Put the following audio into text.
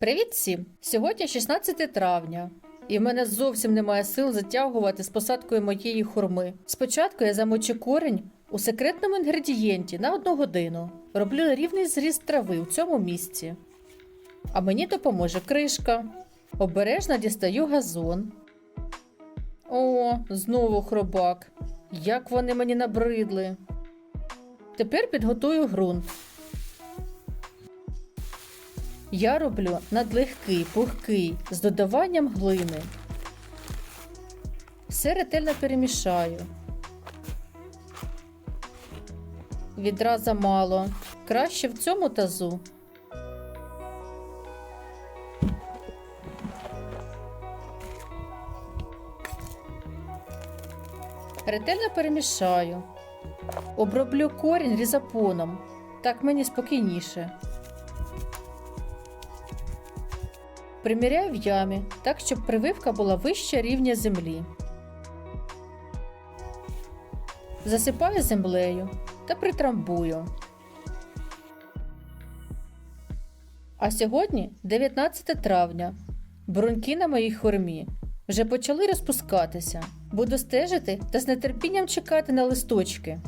Привіт всім! Сьогодні 16 травня, і в мене зовсім немає сил затягувати з посадкою моєї хурми. Спочатку я замочу корінь у секретному інгредієнті на одну годину. Роблю рівний зріст трави у цьому місці. А мені допоможе кришка. Обережно дістаю газон. О, знову хробак. Як вони мені набридли. Тепер підготую ґрунт. Я роблю надлегкий, пухкий з додаванням глини. Все ретельно перемішаю. Відра замало. Краще в цьому тазу. Ретельно перемішаю. Оброблю корінь різапоном. Так мені спокійніше. Приміряю в ямі, так щоб прививка була вища рівня землі. Засипаю землею та притрамбую. А сьогодні 19 травня. Бруньки на моїй хормі вже почали розпускатися. Буду стежити та з нетерпінням чекати на листочки.